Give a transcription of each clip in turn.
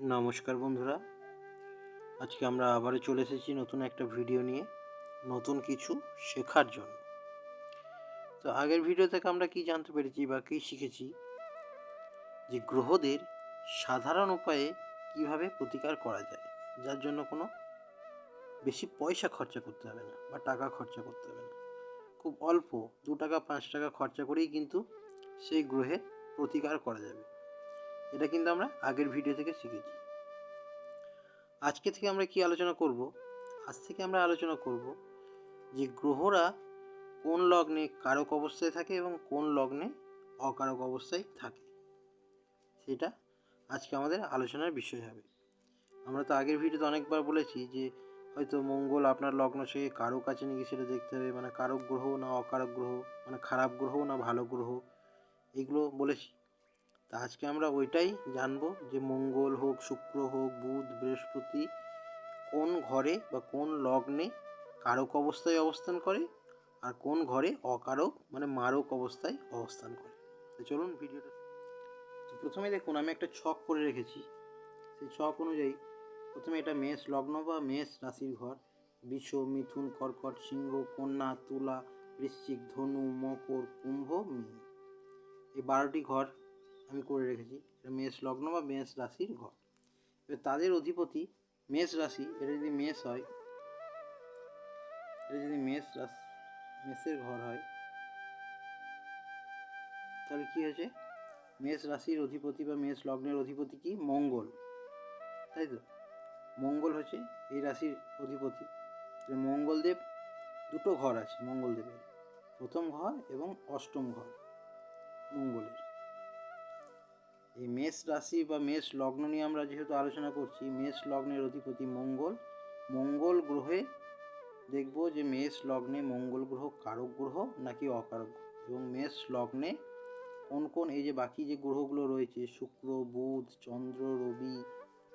নমস্কার বন্ধুরা। আজকে আমরা আবারও চলে এসেছি নতুন একটা ভিডিও নিয়ে, নতুন কিছু শেখার জন্য। তো আগের ভিডিও থেকে আমরা কি জানতে পেরেছি বা কী শিখেছি? যে গ্রহদের সাধারণ উপায়ে কীভাবে প্রতিকার করা যায়, যার জন্য কোনো বেশি পয়সা খরচা করতে হবে না বা টাকা খরচা করতে হবে না। খুব অল্প, দু টাকা, পাঁচ টাকা খরচা করেই কিন্তু সেই গ্রহের প্রতিকার করা যাবে। এটা কিন্তু আমরা আগের ভিডিও থেকে শিখেছি। আজকে থেকে আমরা কি আলোচনা করব? আজ থেকে আমরা আলোচনা করব যে গ্রহরা কোন লগ্নে কারক অবস্থায় থাকে এবং কোন লগ্নে অকারক অবস্থায় থাকে। সেটা আজকে আমাদের আলোচনার বিষয় হবে। আমরা তো আগের ভিডিওতে অনেকবার বলেছি যে হয়তো মঙ্গল আপনার লগ্ন থেকে কারক আছে নাকি সেটা দেখতে হবে মানে কারক গ্রহ না অকারক গ্রহ মানে খারাপ গ্রহ না ভালো গ্রহ, এগুলো বলেছি। তা আজকে আমরা ওইটাই জানব যে মঙ্গল হোক, শুক্র হোক, বুধ, বৃহস্পতি কোন ঘরে বা কোন লগ্নে কারক অবস্থায় অবস্থান করে আর কোন ঘরে অকারক মানে মারক অবস্থায় অবস্থান করে। তো চলুন ভিডিওটা তো প্রথমে দেখুন, আমি একটা ছক করে রেখেছি। সেই ছক অনুযায়ী প্রথমে এটা মেষ লগ্ন বা মেষ রাশির ঘর। বিষ মিথুন, কর্কট, সিংহ, কন্যা, তুলা, বৃশ্চিক, ধনু, মকর, কুম্ভ, মীন। এই বারোটি ঘর আমি করে রেখেছি, এটা মেষ লগ্ন বা মেষ রাশির ঘর। এবার তাদের অধিপতি মেষ রাশি, এটা যদি মেষ হয়, এটা যদি মেষ রাশি, মেষের ঘর হয়, তাহলে কি হয়েছে? মেষ রাশির অধিপতি বা মেষ লগ্নের অধিপতি কি? মঙ্গল। তাই তো? মঙ্গল হচ্ছে এই রাশির অধিপতি। মঙ্গলদেব দুটো ঘর আছে, মঙ্গলদেবের। প্রথম ঘর এবং অষ্টম ঘর, মঙ্গলের। এই মেষ রাশি বা মেষ লগ্ন নিয়ে আমরা যেহেতু আলোচনা করছি, মেষ লগ্নের অধিপতি মঙ্গল। মঙ্গল গ্রহে দেখব যে মেষ লগ্নে মঙ্গল গ্রহ, কারক গ্রহ নাকি অকারক এবং মেষ লগ্নে কোন কোন, এই যে বাকি যে গ্রহগুলো রয়েছে, শুক্র, বুধ, চন্দ্র, রবি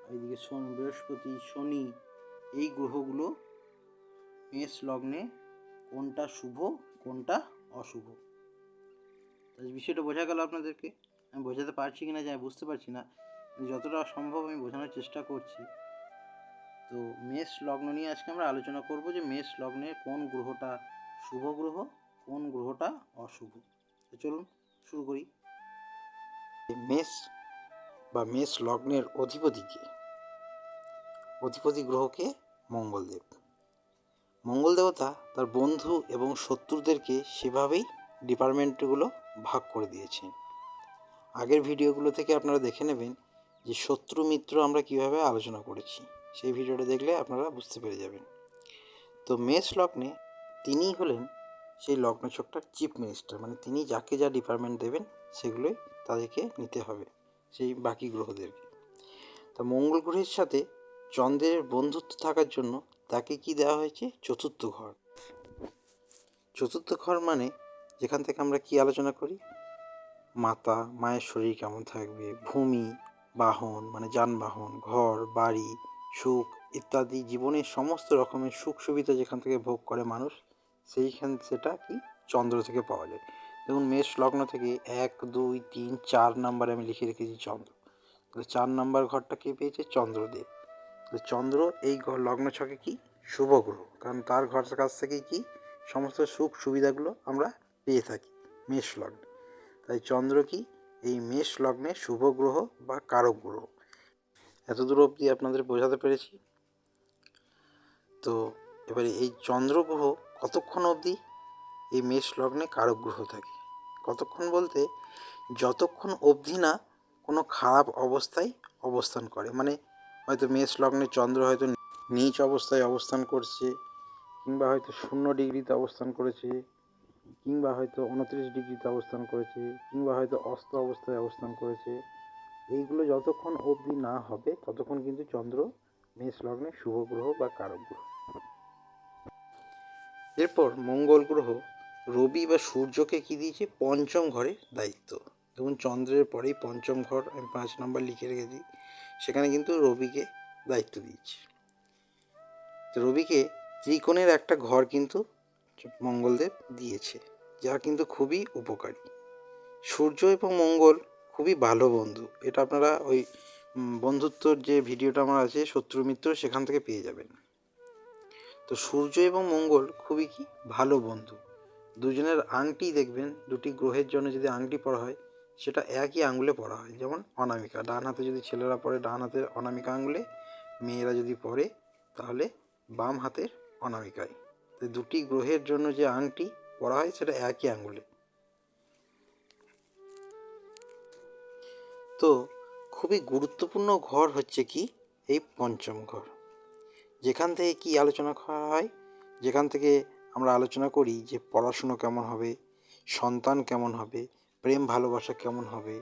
এইদিকে শনি, বৃহস্পতি, শনি, এই গ্রহগুলো মেষ লগ্নে কোনটা শুভ, কোনটা অশুভ? বিষয়টা বোঝা গেল আপনাদেরকে? আমি বোঝাতে পারছি কি না যে বুঝতে পারছি না। যতটা সম্ভব আমি বোঝানোর চেষ্টা করছি। তো মেষ লগ্ন নিয়ে আজকে আমরা আলোচনা করব যে মেষ লগ্নে কোন গ্রহটা শুভ গ্রহ, কোন গ্রহটা অশুভ। তো চলুন শুরু করি। মেষ বা মেষ লগ্নের অধিপতিকে অধিপতি গ্রহকে মঙ্গলদেব। মঙ্গল দেবতা তার বন্ধু এবং শত্রুদেরকে সেভাবেই ডিপার্টমেন্টগুলো ভাগ করে দিয়েছেন। আগের ভিডিওগুলো থেকে আপনারা দেখে নেবেন যে শত্রু মিত্র আমরা কীভাবে আলোচনা করেছি। সেই ভিডিওটা দেখলে আপনারা বুঝতে পেরে যাবেন। তো মেষ লগ্নে তিনিই হলেন সেই লগ্ন ছকটার চিফ মিনিস্টার মানে তিনি যাকে যা ডিপার্টমেন্ট দেবেন সেগুলোই তাদেরকে নিতে হবে, সেই বাকি গ্রহদেরকে। তা মঙ্গল গ্রহের সাথে চন্দ্রের বন্ধুত্ব থাকার জন্য তাকে কি দেওয়া হয়েছে? চতুর্থ ঘর। চতুর্থ ঘর মানে যেখান থেকে আমরা কি আলোচনা করি? মাতা, মায়ের শরীর কেমন থাকবে? ভূমি, বাহন মানে যানবাহন, ঘর, বাড়ি, সুখ ইত্যাদি জীবনের সমস্ত রকমের সুখ সুবিধা যেখান থেকে ভোগ করে মানুষ, সেইখান সেটা কি? চন্দ্র থেকে পাওয়া যায়। দেখুন, মেষ লগ্ন থেকে এক, দুই, তিন, চার নাম্বারে আমি লিখে রেখেছি চন্দ্র। তাহলে চার নাম্বার ঘরটা কে পেয়েছে? চন্দ্রদেব। তাহলে চন্দ্র এই ঘর লগ্ন ছকে কি? শুভ গ্রহ। কারণ তার ঘর কাছ থেকেই কি? সমস্ত সুখ সুবিধাগুলো আমরা পেয়ে থাকি মেষ লগ্নে। তাই চন্দ্র কি এই মেষ লগ্নে শুভ গ্রহ বা কারক গ্রহ? এত দূর অবধি আপনাদের বোঝাতে পেরেছি। তো এবারে এই চন্দ্র গ্রহ কতক্ষণ অবধি এই মেষ লগ্নে কারক গ্রহ থাকে? কতক্ষণ বলতে যতক্ষণ অবধি না কোনো খারাপ অবস্থায় অবস্থান করে। মানে হয়তো মেষ লগ্নে চন্দ্র হয়তো নিচ অবস্থায় অবস্থান করছে, কিংবা হয়তো শূন্য ডিগ্রিতে অবস্থান করেছে কিংবা হয়তো উনত্রিশ ডিগ্রিতে অবস্থান করেছে, কিংবা হয়তো অস্ত অবস্থায় অবস্থান করেছে, এইগুলো যতক্ষণ অবধি না হবে, ততক্ষণ কিন্তু চন্দ্র মেষ লগ্নে শুভ গ্রহ বা কারক গ্রহ। এরপর মঙ্গল গ্রহ, রবি বা সূর্যকে কি দিয়েছে? পঞ্চম ঘরের দায়িত্ব। দেখুন, চন্দ্রের পরেই পঞ্চম ঘর, আমি পাঁচ নম্বর লিখে রেখেছি, সেখানে কিন্তু রবিকে দায়িত্ব দিয়েছে। রবিকে ত্রিকোণের একটা ঘর কিন্তু মঙ্গলদেব দিয়েছে, যা কিন্তু খুবই উপকারী। সূর্য এবং মঙ্গল খুবই ভালো বন্ধু। এটা আপনারা ওই বন্ধুত্বর যে ভিডিওটা আমার আছে, শত্রু মিত্র, সেখান থেকে পেয়ে যাবেন। তো সূর্য এবং মঙ্গল খুবই কি? ভালো বন্ধু। দুজনের আংটি দেখবেন, দুটি গ্রহের জন্য যদি আংটি পরা হয়, সেটা একই আঙুলে পরা হয়। যেমন অনামিকা, ডান হাতে যদি ছেলেরা পরে, ডান হাতের অনামিকা আঙুলে মেয়েরা যদি পরে, তাহলে বাম হাতের অনামিকায়। দুটি গ্রহের জন্য যে আংটি পরা হয় সেটা একই আঙ্গুলে। তো খুবই গুরুত্বপূর্ণ ঘর হচ্ছে কি? এই পঞ্চম ঘর। যেখান থেকে কি আলোচনা করা হয়? যেখান থেকে আমরা আলোচনা করি যে পড়াশুনো কেমন হবে, সন্তান কেমন হবে, প্রেম ভালোবাসা কেমন হবে,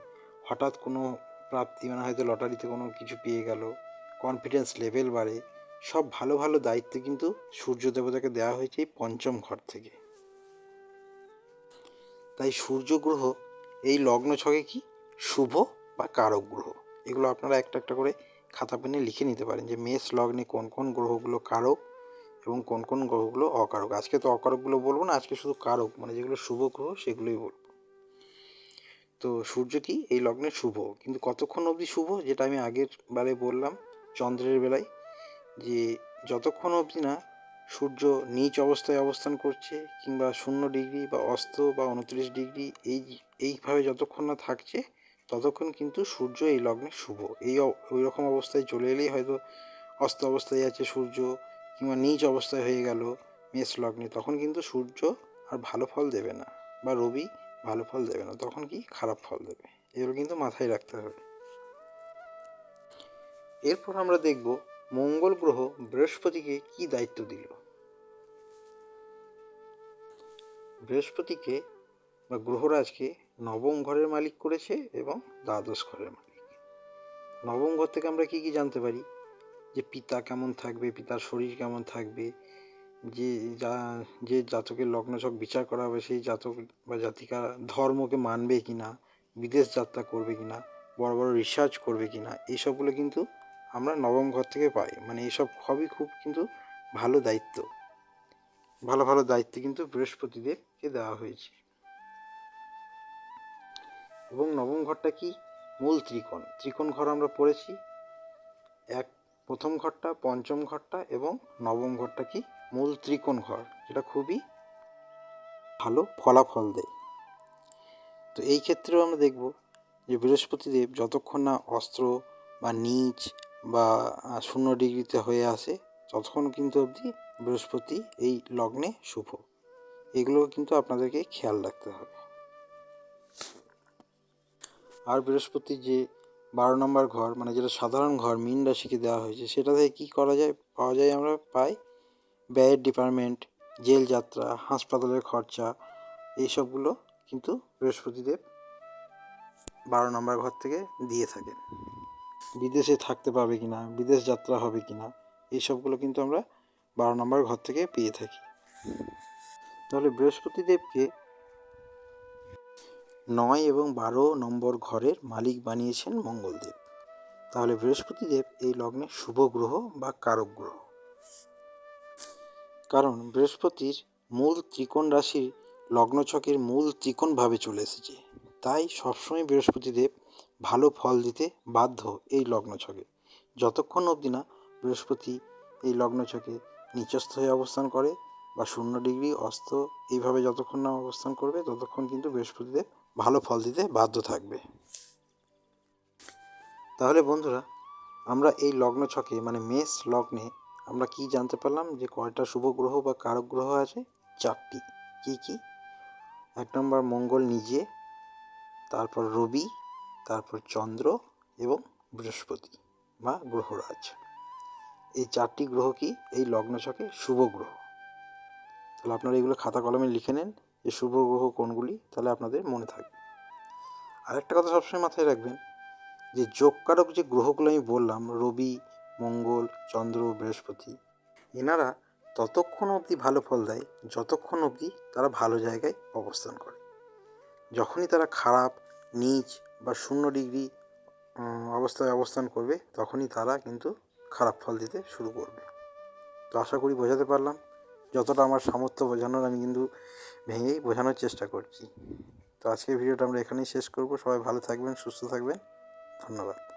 হঠাৎ কোনো প্রাপ্তি মানে হয়তো লটারিতে কোনো কিছু পেয়ে গেল কনফিডেন্স লেভেল বাড়ে সব ভালো ভালো দায়িত্ব কিন্তু সূর্য দেবতাকে দেওয়া হয়েছে এই পঞ্চম ঘর থেকে। তাই সূর্য গ্রহ, এই লগ্ন ছকে কি? শুভ বা কারক গ্রহ। এগুলো আপনারা একটা একটা করে খাতা পেনে লিখে নিতে পারেন যে মেষ লগ্নে কোন কোন গ্রহগুলো কারক এবং কোন কোন গ্রহগুলো অকারক। আজকে তো অকারকগুলো বলব না, আজকে শুধু কারক মানে যেগুলো শুভ গ্রহ সেগুলোই বলব। তো সূর্য কি? এই লগ্নে শুভ। কিন্তু কতক্ষণ অবধি শুভ? যেটা আমি আগের বারে বললাম, চন্দ্রের বেলায় যে যতক্ষণ অবধি না সূর্য নিচ অবস্থায় অবস্থান করছে কিংবা শূন্য ডিগ্রি বা অস্ত বা উনত্রিশ ডিগ্রি, এই, এইভাবে যতক্ষণ না থাকছে, ততক্ষণ কিন্তু সূর্য এই লগ্নে শুভ। এই ওই রকম অবস্থায় চলে এলেই হয়তো অস্ত অবস্থায় আছে সূর্য কিংবা নিচ অবস্থায় হয়ে গেল মেষ লগ্নে, তখন কিন্তু সূর্য আর ভালো ফল দেবে না বা রবি ভালো ফল দেবে না, তখন কি খারাপ ফল দেবে? এগুলো কিন্তু মাথায় রাখতে হবে। এরপর আমরা দেখব মঙ্গল গ্রহ বৃহস্পতিকে কি দায়িত্ব দিল? বৃহস্পতিকে বা গ্রহরাজকে নবম ঘরের মালিক করেছে এবং দ্বাদশ ঘরের মালিক। নবম ঘর থেকে আমরা কি কি জানতে পারি? যে পিতা কেমন থাকবে, পিতার শরীর কেমন থাকবে, যে যা, যে জাতকের লগ্নছক বিচার করা হবে, সেই জাতক বা জাতিকা ধর্মকে মানবে কি না বিদেশ যাত্রা করবে কি না বড় বড় রিসার্চ করবে কি না এইসবগুলো কিন্তু আমরা নবম ঘর থেকে পাই। মানে এইসব সবই খুব কিন্তু ভালো দায়িত্ব। ভালো ভালো দায়িত্ব কিন্তু বৃহস্পতিদেরকে দেওয়া হয়েছে। এবং নবম ঘরটা কি? মূল ত্রিকোণ। ত্রিকোণ ঘর আমরা পড়েছি। এক, প্রথম ঘরটা, পঞ্চম ঘরটা এবং নবম ঘরটা কি? মূল ত্রিকোণ ঘর। যেটা খুবই ভালো ফলাফল দেয়। তো এই ক্ষেত্রেও আমরা দেখব যে বৃহস্পতিদেব যতক্ষণ না অস্ত্র বা নিচ বা শূন্য ডিগ্রিতে হয়ে আসে, ততক্ষণ কিন্তু অবধি বৃহস্পতি এই লগ্নে শুভ। এগুলো কিন্তু আপনাদেরকে খেয়াল রাখতে হবে। আর বৃহস্পতি যে বারো নম্বর ঘর মানে যেটা সাধারণ ঘর, মিন রাশিকে দেওয়া হয়েছে, সেটা থেকে কী করা যায়, পাওয়া যায় আমরা পাই ব্যয়ের ডিপার্টমেন্ট জেল যাত্রা, হাসপাতালের খরচা, এইসবগুলো কিন্তু বৃহস্পতিদেব বারো নম্বর ঘর থেকে দিয়ে থাকেন। বিদেশে থাকতে পারবে কি না বিদেশ যাত্রা হবে কি না এইসবগুলো কিন্তু আমরা বারো নম্বর ঘর থেকে পেয়ে থাকি। তাহলে বৃহস্পতিদেবকে নয় এবং বারো নম্বর ঘরের মালিক বানিয়েছেন মঙ্গলদেব। তাহলে বৃহস্পতিদেব এই লগ্নে শুভ গ্রহ বা কারক গ্রহ। কারণ বৃহস্পতির মূল ত্রিকোণ রাশির লগ্নছকের মূল ত্রিকোণভাবে চলে এসেছে। তাই সবসময় বৃহস্পতিদেব ভালো ফল দিতে বাধ্য এই লগ্নছকে যতক্ষণ অবধি না বৃহস্পতি এই লগ্নছকে নিচস্থ হয়ে অবস্থান করে বা শূন্য ডিগ্রি অস্ত এইভাবে যতক্ষণ না অবস্থান করবে, ততক্ষণ কিন্তু বৃহস্পতিদেব ভালো ফল দিতে বাধ্য থাকবে। তাহলে বন্ধুরা, আমরা এই লগ্ন ছকে মানে মেষ লগ্নে, আমরা কি জানতে পারলাম যে কয়টা শুভ গ্রহ বা কারক গ্রহ আছে? চারটি। কি কি? এক নম্বর মঙ্গল নিজে, তারপর রবি তারপর চন্দ্র এবং বৃহস্পতি বা গ্রহরাজ। এই চারটি গ্রহ কি? এই লগ্ন ছকে শুভ গ্রহ। তাহলে আপনারা এগুলো খাতা কলমে লিখে নেন যে শুভ গ্রহ কোনগুলি, তাহলে আপনাদের মনে থাকবে। আরেকটা কথা সবসময় মাথায় রাখবেন যে যোগকারক যে গ্রহগুলো আমি বললাম, রবি, মঙ্গল, চন্দ্র, বৃহস্পতি, এনারা ততক্ষণ অবধি ভালো ফল দেয়, যতক্ষণ অবধি তারা ভালো জায়গায় অবস্থান করে। যখনই তারা খারাপ নিচ বা শূন্য ডিগ্রি অবস্থায় অবস্থান করবে, তখনই তারা কিন্তু খারাপ ফল দিতে শুরু করবে। তো আশা করি বোঝাতে পারলাম। যতটা আমার সামর্থ্য বোঝানোর আমি কিন্তু ভেঙেই বোঝানোর চেষ্টা করছি। তো আজকের ভিডিওটা আমরা এখানেই শেষ করব। সবাই ভালো থাকবেন, সুস্থ থাকবেন। ধন্যবাদ।